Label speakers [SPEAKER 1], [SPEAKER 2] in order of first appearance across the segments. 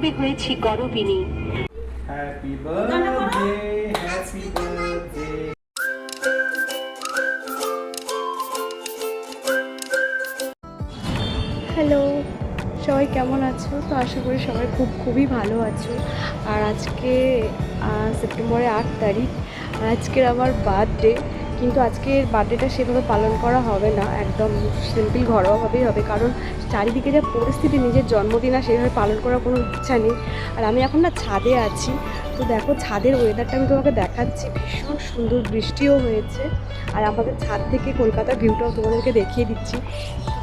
[SPEAKER 1] গরবে হয়েছি গরবিনী।
[SPEAKER 2] Happy birthday happy birthday
[SPEAKER 3] hello সবাই কেমন আছো? তো আশা করি সবাই খুব খুবই ভালো আছো। আর আজকে সেপ্টেম্বরের আট তারিখ আর আজকের আমার বার্থডে কিন্তু আজকের বার্থডেটা সেভাবে পালন করা হবে না। একদম সিম্পল ঘরোয়াভাবেই হবে। কারণ চারিদিকে যে পরিস্থিতি, নিজের জন্মদিন আর সেভাবে পালন করার কোনো ইচ্ছা নেই। আর আমি এখন না ছাদে আছি। তো দেখো, ছাদের ওয়েদারটা আমি তোমাকে দেখাচ্ছি। ভীষণ সুন্দর বৃষ্টিও হয়েছে। আর আমাদের ছাদ থেকে কলকাতার ভিউটাও তোমাদেরকে দেখিয়ে দিচ্ছি।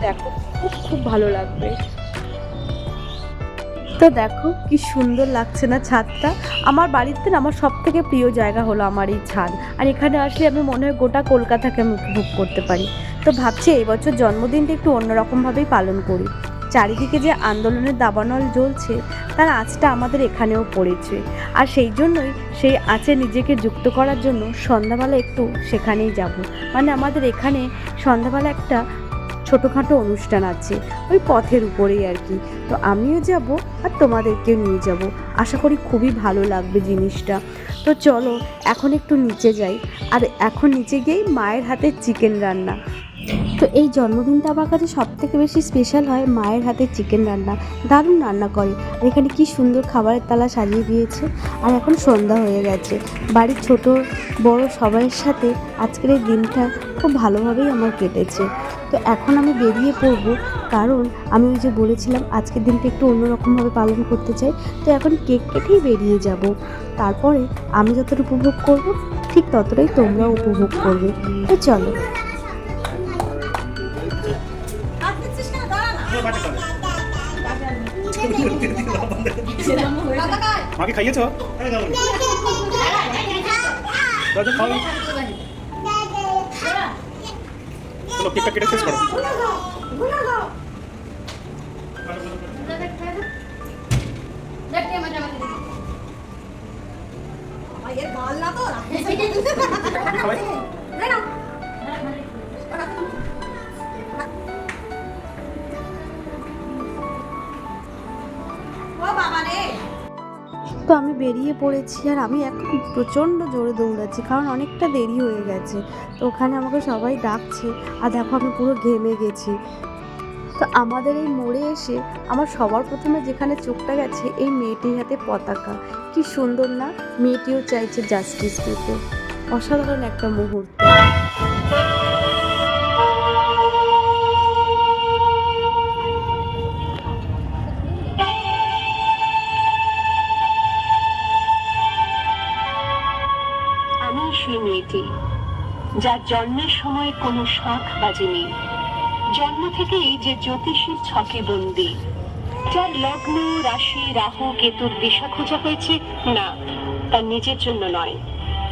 [SPEAKER 3] দেখো, খুব খুব ভালো লাগবে। তো দেখো কি সুন্দর লাগছে না ছাদটা। আমার বাড়িতে না আমার সব থেকে প্রিয় জায়গা হলো আমার এই ছাদ। আর এখানে আসলে আমি মনে হয় গোটা কলকাতাকে আমি উপভোগ করতে পারি। তো ভাবছি এই বছর জন্মদিনটা একটু অন্যরকমভাবেই পালন করি। চারিদিকে যে আন্দোলনের দাবানল জ্বলছে, তার আঁচটা আমাদের এখানেও পড়েছে। আর সেই জন্যই সেই আঁচে নিজেকে যুক্ত করার জন্য সন্ধ্যাবেলা একটু সেখানেই যাব। মানে আমাদের এখানে সন্ধ্যাবেলা একটা ছোটোখাটো অনুষ্ঠান আছে, ওই পথের উপরেই আর কি। তো আমিও যাব আর তোমাদেরকেও নিয়ে যাব। আশা করি খুবই ভালো লাগবে জিনিসটা। তো চলো, এখন একটু নিচে যাই। আর এখন নিচে গিয়েই মায়ের হাতে চিকেন রান্না। তো এই জন্মদিনটা আমার কাছে সব থেকে বেশি স্পেশাল হয় মায়ের হাতে চিকেন রান্না। দারুণ রান্না করে। আর এখানে কি সুন্দর খাবারের তালা সাজিয়ে দিয়েছে। আর এখন সন্ধ্যা হয়ে গেছে। বাড়ির ছোট, বড় সবাইয়ের সাথে আজকের এই দিনটা খুব ভালোভাবেই আমার কেটেছে। তো এখন আমি বেরিয়ে পড়ব। কারণ আমি ওই যে বলেছিলাম, আজকের দিনটা একটু অন্যরকমভাবে পালন করতে চাই। তো এখন কেক কেটেই বেরিয়ে যাব। তারপরে আমি যতটা উপভোগ করব, ঠিক ততটাই তোমরাও উপভোগ করবে। তো চলো।
[SPEAKER 2] মাকে খাইয়েছ দাদা খাও চলো কেকটা কেটে শেষ করো সবাই
[SPEAKER 3] তো আমি বেরিয়ে পড়েছি আর আমি এখন প্রচণ্ড জোরে দৌড়াচ্ছি, কারণ অনেকটা দেরি হয়ে গেছে। তো ওখানে আমাকে সবাই ডাকছে, আর দেখো আমি পুরো ঘেমে গেছি। তো আমাদের এই মোড়ে এসে আমার সবার প্রথমে যেখানে চোখটা গেছে, এই মেয়েটির হাতে পতাকা। কি সুন্দর না? মেয়েটিও চাইছে জাস্টিস পেতে অসাধারণ একটা মুহূর্ত।
[SPEAKER 1] সেই যার জন্মের সময় কোনো শাঁখ বাজেনি জন্ম থেকেই যে জ্যোতিষীর ছকে বন্দি যার লগ্ন রাশি রাহু কেতুর দিশা খোঁজা হয়েছে না তার নিজের জন্য নয়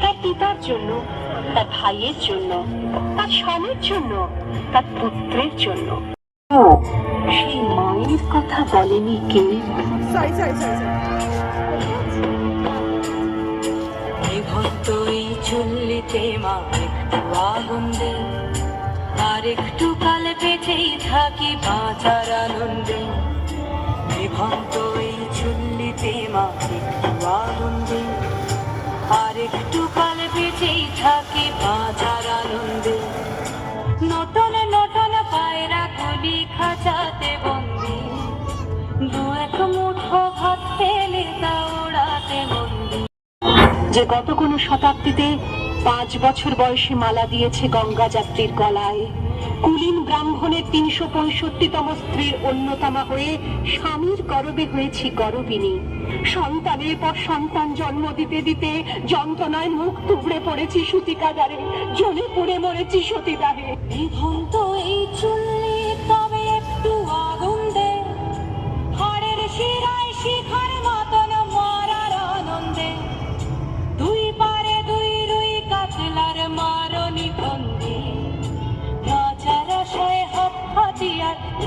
[SPEAKER 1] তার পিতার জন্য তার ভাইয়ের জন্য তার স্বামীর জন্য তার পুত্রের জন্য। সেই মায়ের কথা বলেনি কে?
[SPEAKER 4] নিভন্ত এই চুল্লিতে মা একটু আগুন দে। আর একটু কাল পেতেই থাকি বাঁচার আনন্দে। নিভন্ত এই চুল্লিতে মা একটু আগুন দে। আর একটু কাল পেতেই থাকি বাঁচার
[SPEAKER 1] যে গত কোনো শতাব্দীতে পাঁচ বছর বয়সে মালা দিয়েছে গঙ্গা যাত্রীর গলায়। কুলীন ব্রাহ্মণের তিনশো পঁয়ষট্টিতম স্ত্রীর অন্যতমা হয়ে স্বামীর গরবে হয়েছি গরবিনী। সন্তানের পর সন্তান জন্ম দিতে দিতে যন্ত্রণায় মুখ তুবড়ে পড়েছি সুতিকাগারে, জ্বলে পুড়ে মরেছি
[SPEAKER 4] নিভন্ত এই চুল্লি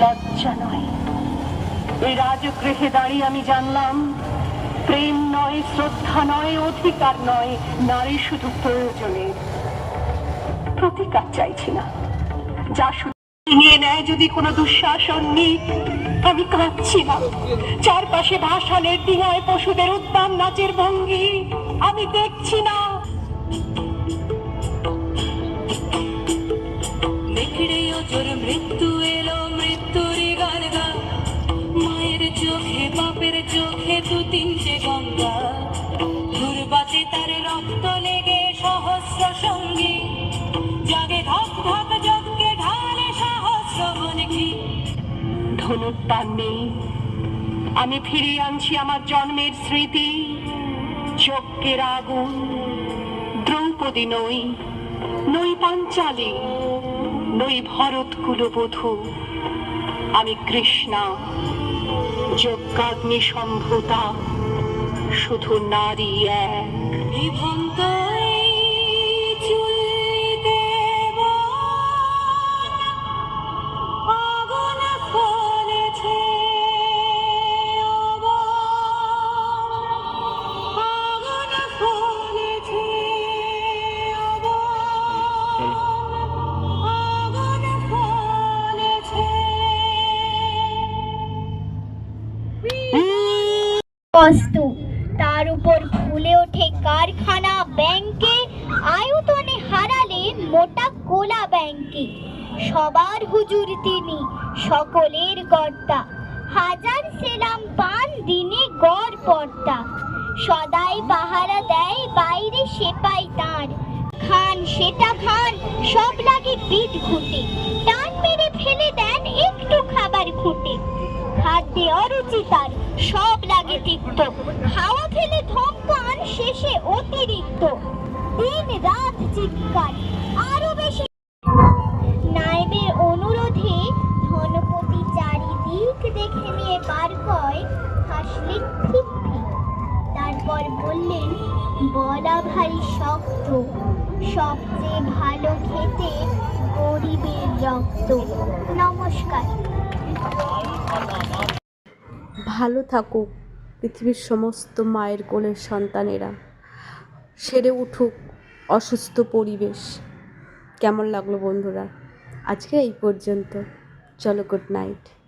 [SPEAKER 1] লজ্জা নয়। এই রাজগৃহে দাঁড়িয়ে আমি জানলাম, প্রেম নয়, শ্রদ্ধা নয়, অধিকার নয়, নারী শুধু প্রয়োজনের প্রতিকার চাইছি না। যা নিয়ে নেয় যদি কোনো দুঃশাসন নিক আমি কাঁদছি না। চারপাশে ভাসানের দিঘায় পশুদের উদ্যান, নাচের ভঙ্গি, আমি দেখছি না।
[SPEAKER 4] সঙ্গী। জাগে ধক ধক ঢালে
[SPEAKER 1] নেই। আমি ফিরিয়ে আনছি আমার জন্মের স্মৃতি। যজ্ঞের আগুন দ্রৌপদী নই নই পাঞ্চালী নই ভরত কুলবধূ আমি কৃষ্ণা যজ্ঞাগ্নি সম্ভূতা শুধু নারী এক।
[SPEAKER 5] কষ্ট তার উপর ফুলে ওঠে কারখানা ব্যাংকে, আয়তনে হারালে মোটা কোলা ব্যাংকে। সবার হুজুর তিনি, সকলের কর্তা। হাজার সেলাম পান, দিনে গড় পর্দা। সদাই পাহারা দেয়, বাইরে সেপাই তার। খান সেটা খান, সব লাগে পিঠ ঘুটে। টান মেরে ফেলে দেন, একটু খাবার খুঁটে। খাদ্যে অরুচি তার সব লাগে তিক্ত। খাওয়া ফেলে ধমকান শেষে অতিরিক্ত। দিন রাত চিৎকার, আরও বেশি। নাইবের অনুরোধে ধনপতি চারিদিক দেখে নিয়ে বার কয় হাসলে ঠিক তারপর বললেন, বলা ভারী শক্ত, সবচেয়ে ভালো খেতে গরিবের রক্ত। নমস্কার।
[SPEAKER 3] ভালো থাকুক পৃথিবীর সমস্ত মায়ের কোলের সন্তানেরা। সেরে উঠুক অসুস্থ পরিবেশ। কেমন লাগল বন্ধুরা? আজকে এই পর্যন্ত। চলো গুড নাইট